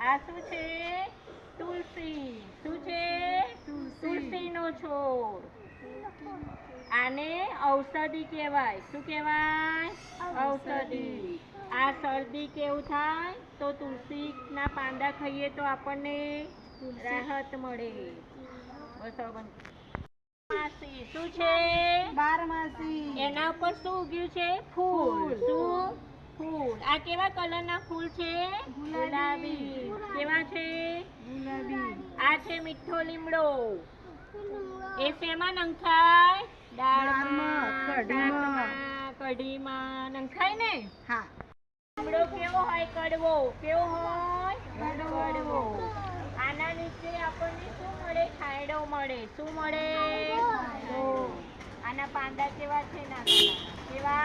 આ શું છે? તુલસી. શું છે? તુલસીનો છોડ. આને ઔષધિ કહેવાય. શું કહેવાય? ઔષધિ. આ શરદી કેવું થાય? તો તુલસીના પાંદા ખાઈએ તો આપણને રાહત મળે. શું છે? બારમાસી. એના ઉપર શું ઉગ્યું છે? ફૂલ. શું? આ કેવા કલરના ફૂલ છે? ગુલાબી. કેવા છે? ગુલાબી. આ છે મીઠો લીમડો. એ શેમાં નંખાય? દાળમાં દાળમાં, કઢીમાં. નંખાય ને? હા. લીમડો કેવો હોય કડવો? કેવો હોય? કડવો. આના નીચે આપણને શું મળે? છાંયડો મળે. શું મળે? આના પાંદા કેવા છે? નાના. કેવા?